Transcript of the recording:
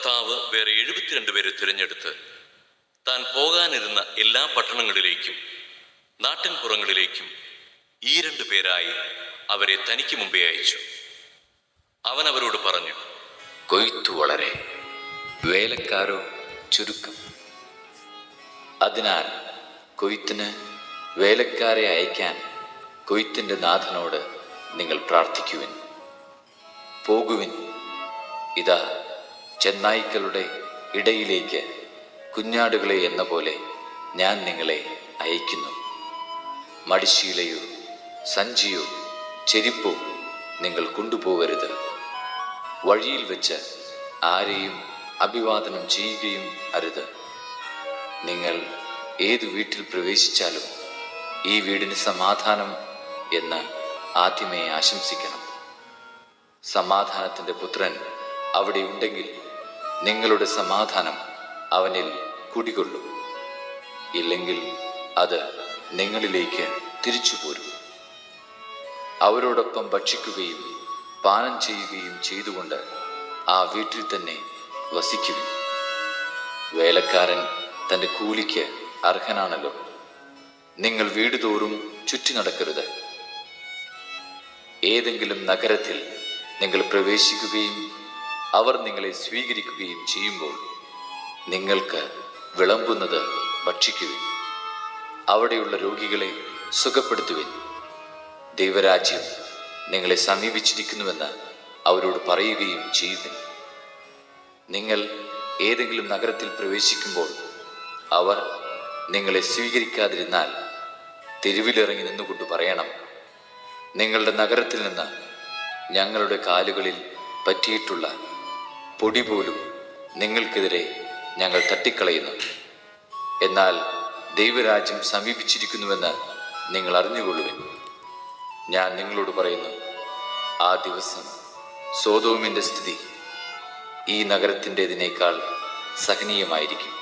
കർത്താവ് വേറെ എഴുപത്തിരണ്ട് പേരെ തിരഞ്ഞെടുത്ത് താൻ പോകാനിരുന്ന എല്ലാ പട്ടണങ്ങളിലേക്കും നാട്ടിൻപുറങ്ങളിലേക്കും ഈ രണ്ടു പേരായി അവരെ തനിക്ക് മുമ്പേ അയച്ചു. അവൻ അവരോട് പറഞ്ഞു കൊയ്ത്തു വളരെ വേലക്കാരോ ചുരുക്കം. അതിനാൽ കൊയ്ത്തിന് വേലക്കാരെ അയക്കാൻ കൊയ്ത്തിന്റെ നാഥനോട് നിങ്ങൾ പ്രാർത്ഥിക്കുവിൻ. പോകുവിൻ. ഇതാ ചെന്നായ്ക്കളുടെ ഇടയിലേക്ക് കുഞ്ഞാടുകളെ എന്ന പോലെ ഞാൻ നിങ്ങളെ അയക്കുന്നു മടിശീലയോ സഞ്ചിയോ ചെരിപ്പോ നിങ്ങൾ കൊണ്ടുപോകരുത്. വഴിയിൽ വെച്ച് ആരെയും അഭിവാദനം ചെയ്യുകയും അരുത്. നിങ്ങൾ ഏതു വീട്ടിൽ പ്രവേശിച്ചാലും ഈ വീടിന് സമാധാനം എന്ന് ആദ്യമേ ആശംസിക്കണം. സമാധാനത്തിന്റെ പുത്രൻ അവിടെ ഉണ്ടെങ്കിൽ നിങ്ങളുടെ സമാധാനം അവനിൽ കുടികൊള്ളും. ഇല്ലെങ്കിൽ അത് നിങ്ങളിലേക്ക് തിരിച്ചു പോരും. അവരോടൊപ്പം ഭക്ഷിക്കുകയും പാനം ചെയ്യുകയും ചെയ്തുകൊണ്ട് ആ വീട്ടിൽ തന്നെ വസിക്കുവിൻ. വേലക്കാരൻ തന്റെ കൂലിക്ക് അർഹനാണല്ലോ. നിങ്ങൾ വീട് തോറും ചുറ്റി നടക്കരുത്. ഏതെങ്കിലും നഗരത്തിൽ നിങ്ങൾ പ്രവേശിക്കുകയും അവർ നിങ്ങളെ സ്വീകരിക്കുകയും ചെയ്യുമ്പോൾ നിങ്ങൾക്ക് വിളമ്പുന്നത് ഭക്ഷിക്കുവിൻ. അവിടെയുള്ള രോഗികളെ സുഖപ്പെടുത്തുവിൻ. ദൈവരാജ്യം നിങ്ങളെ സമീപിച്ചിരിക്കുന്നുവെന്ന് അവരോട് പറയുകയും ചെയ്യുവിൻ. നിങ്ങൾ ഏതെങ്കിലും നഗരത്തിൽ പ്രവേശിക്കുമ്പോൾ അവർ നിങ്ങളെ സ്വീകരിക്കാതിരുന്നാൽ തെരുവിലിറങ്ങി നിന്നുകൊണ്ട് പറയണം നിങ്ങളുടെ നഗരത്തിൽ നിന്ന് ഞങ്ങളുടെ കാലുകളിൽ പറ്റിയിട്ടുള്ള പൊടി പോലും നിങ്ങൾക്കെതിരെ ഞങ്ങൾ തട്ടിക്കളയുന്നു. എന്നാൽ ദൈവരാജ്യം സമീപിച്ചിരിക്കുന്നുവെന്ന് നിങ്ങൾ അറിഞ്ഞുകൊള്ളുവിൻ. ഞാൻ നിങ്ങളോട് പറയുന്നു ആ ദിവസം സോതോമിന്റെ സ്ഥിതി ഈ നഗരത്തിന്റെതിനേക്കാൾ സഹനീയമായിരിക്കും.